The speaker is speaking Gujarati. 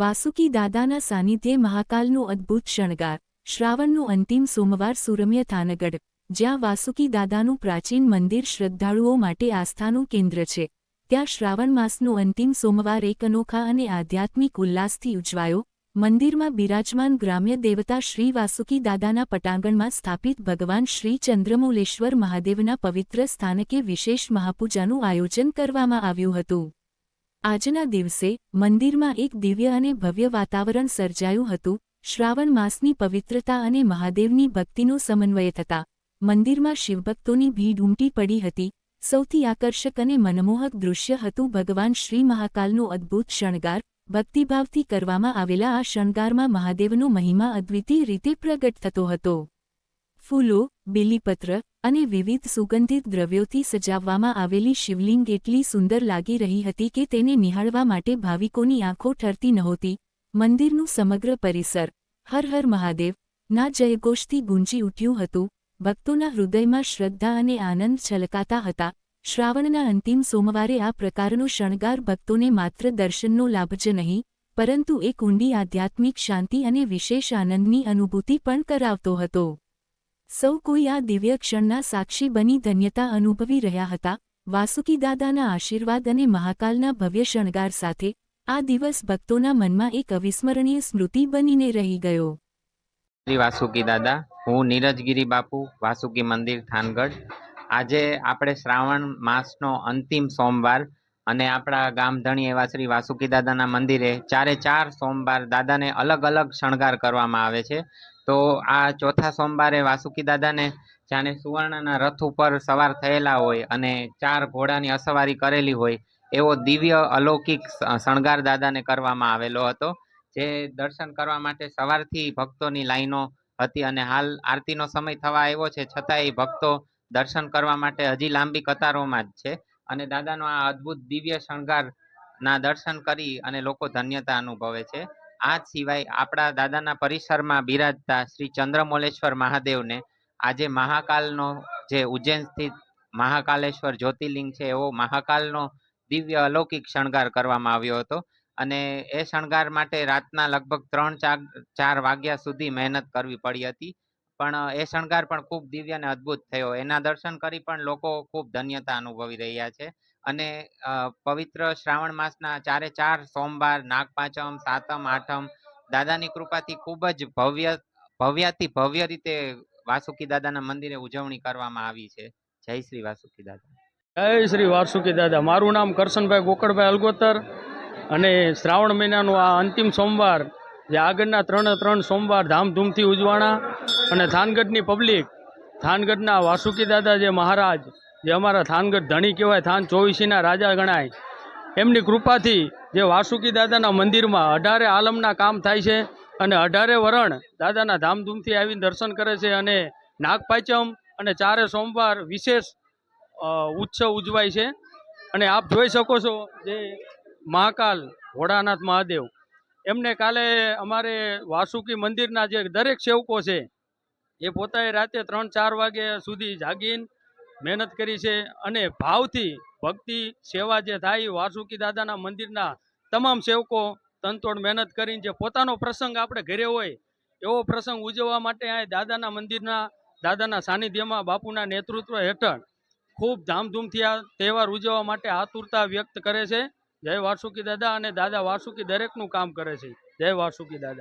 વાસુકી દાદાના સાનિધ્યે મહાકાલનો અદ્ભુત શણગાર. શ્રાવણનો અંતિમ સોમવાર સુરમ્ય થાનગઢ, જ્યાં વાસુકી દાદાનું પ્રાચીન મંદિર શ્રદ્ધાળુઓ માટે આસ્થાનું કેન્દ્ર છે. ત્યાં શ્રાવણ માસનો અંતિમ સોમવાર એક અનોખા અને આધ્યાત્મિક ઉલ્લાસથી ઉજવાયો. મંદિરમાં બિરાજમાન ગ્રામ્ય દેવતા શ્રી વાસુકી દાદાના પટાંગણમાં સ્થાપિત ભગવાન શ્રી ચંદ્રમૌલેશ્વર મહાદેવના પવિત્ર સ્થાનકે વિશેષ મહાપૂજાનું આયોજન કરવામાં આવ્યું હતું. આજના દિવસે મંદિરમાં એક દિવ્ય અને ભવ્ય વાતાવરણ સર્જાયું હતું. શ્રાવણ માસની પવિત્રતા અને મહાદેવની ભક્તિનો સમન્વય થતા મંદિરમાં શિવભક્તોની ભીડ ઉમટી પડી હતી. સૌથી આકર્ષક અને મનમોહક દૃશ્ય હતું ભગવાન શ્રી મહાકાલનો અદ્ભુત શણગાર. ભક્તિભાવથી કરવામાં આવેલા આ શણગારમાં મહાદેવનો મહિમા અદ્વિતીય રીતે પ્રગટ થતો હતો. ફૂલો, બીલીપત્ર અને વિવિધ સુગંધિત દ્રવ્યોથી સજાવવામાં આવેલી શિવલિંગ એટલી સુંદર લાગી રહી હતી કે તેને નિહાળવા માટે ભાવિકોની આંખો ઠરતી નહોતી. મંદિરનું સમગ્ર પરિસર, હર હર મહાદેવ, ના જયઘોષથી ગુંજી ઉઠ્યું હતું. ભક્તોના હૃદયમાં શ્રદ્ધા અને આનંદ છલકાતા હતા. શ્રાવણના અંતિમ સોમવારે આ પ્રકારનો શણગાર ભક્તોને માત્ર દર્શનનો લાભ જ નહીં, પરંતુ એક ઊંડી આધ્યાત્મિક શાંતિ અને વિશેષ આનંદની અનુભૂતિ પણ કરાવતો હતો. સૌ કોઈ આ દિવ્ય ક્ષણના સાક્ષી બની ધન્યતા અનુભવી રહ્યા હતા. વાસુકી આશીર્વાદ અને મહાકાલના ભવ્ય શણગાર સાથે આ દિવસ ભક્તોના મનમાં એક અવિસ્મરણીય સ્મૃતિ બનીને રહી ગયો. શ્રી વાસુકી દાદા, હું નીરજગીરી બાપુ, વાસુકી મંદિર થાનગઢ. આજે આપણે શ્રાવણ માસનો અંતિમ સોમવાર અને આપણા ગામધણી એવા શ્રી વાસુકી દાદાના મંદિરે ચારે ચાર સોમવાર દાદાને અલગ અલગ શણગાર કરવામાં આવે છે. તો આ ચોથા સોમવારે વાસુકી દાદાને જાણે સુવર્ણના રથ ઉપર સવાર થયેલા હોય અને ચાર ઘોડાની અસવારી કરેલી હોય, એવો દિવ્ય અલૌકિક શણગાર દાદાને કરવામાં આવેલો હતો, જે દર્શન કરવા માટે સવારથી ભક્તોની લાઈનો હતી અને હાલ આરતીનો સમય થવા આવ્યો છે. છતાંય ભક્તો દર્શન કરવા માટે હજી લાંબી કતારોમાં જ છે. અને દાદાનો આ અદ્ભુત દિવ્ય શણગારના દર્શન કરી અને લોકો ધન્યતા અનુભવે છે. આ સિવાય આપણા દાદાના પરિસરમાં બિરાજતા શ્રી ચંદ્રમોલેશ્વર મહાદેવને આજે મહાકાલનો જે ઉજ્જૈન સ્થિત મહાકાલેશ્વર જ્યોતિર્લિંગ છે, એવો મહાકાલનો દિવ્ય અલૌકિક શણગાર કરવામાં આવ્યો હતો. અને એ શણગાર માટે રાતના લગભગ ત્રણ ચાર ચાર વાગ્યા સુધી મહેનત કરવી પડી હતી. પણ એ શણગાર પણ ખૂબ દિવ્ય અને અદ્ભુત થયો. એના દર્શન કરી પણ લોકો ખૂબ ધન્યતા અનુભવી રહ્યા છે. અને પવિત્ર શ્રાવણ માસના ચારે ચાર સોમવાર, નાગપાંચમ, સાતમ, આઠમ, દાદાની કૃપાથી ખૂબ જ ભવ્ય ભવ્યાથી ભવ્ય રીતે વાસુકી દાદાના મંદિરે ઉજવણી કરવામાં આવી છે. જય શ્રી વાસુકી દાદા. જય શ્રી વાસુકી દાદા. મારું નામ કરશનભાઈ ગોકળભાઈ અલગોતર અને શ્રાવણ મહિનાનો આ અંતિમ સોમવાર, જે આગળના ત્રણે ત્રણ સોમવાર ધામધૂમથી ઉજવાણા અને થાનગઢની પબ્લિક થાનગઢના વાસુકી દાદા જે મહારાજ, જે અમારા થાનગઢ ધણી કહેવાય, થાન ચોવીસીના રાજા ગણાય, એમની કૃપાથી જે વાસુકી દાદાના મંદિરમાં અઢારે આલમના કામ થાય છે અને અઢારે વરણ દાદાના ધામધૂમથી આવીને દર્શન કરે છે અને નાગપાંચમ અને ચારે સોમવાર વિશેષ ઉત્સવ ઉજવાય છે. અને આપ જોઈ શકો છો જે મહાકાલ ભોળાનાથ મહાદેવ. એમને કાલે અમારે વાસુકી મંદિરના જે દરેક સેવકો છે એ પોતાએ રાતે ત્રણ ચાર વાગ્યા સુધી જાગીને મહેનત કરી છે અને ભાવથી ભક્તિ, સેવા જે થાય વાસુકી દાદાના મંદિરના તમામ સેવકો તનતોડ મહેનત કરીને જે પોતાનો પ્રસંગ આપણે ઘરે હોય, એવો પ્રસંગ ઉજવવા માટે આ દાદાના મંદિરના, દાદાના સાનિધ્યમાં બાપુના નેતૃત્વ હેઠળ ખૂબ ધામધૂમથી આ તહેવાર ઉજવવા માટે આતુરતા વ્યક્ત કરે છે. જય વાસુકી દાદા અને દાદા વાસુકી દરેકનું કામ કરે છે. જય વાસુકી દાદા.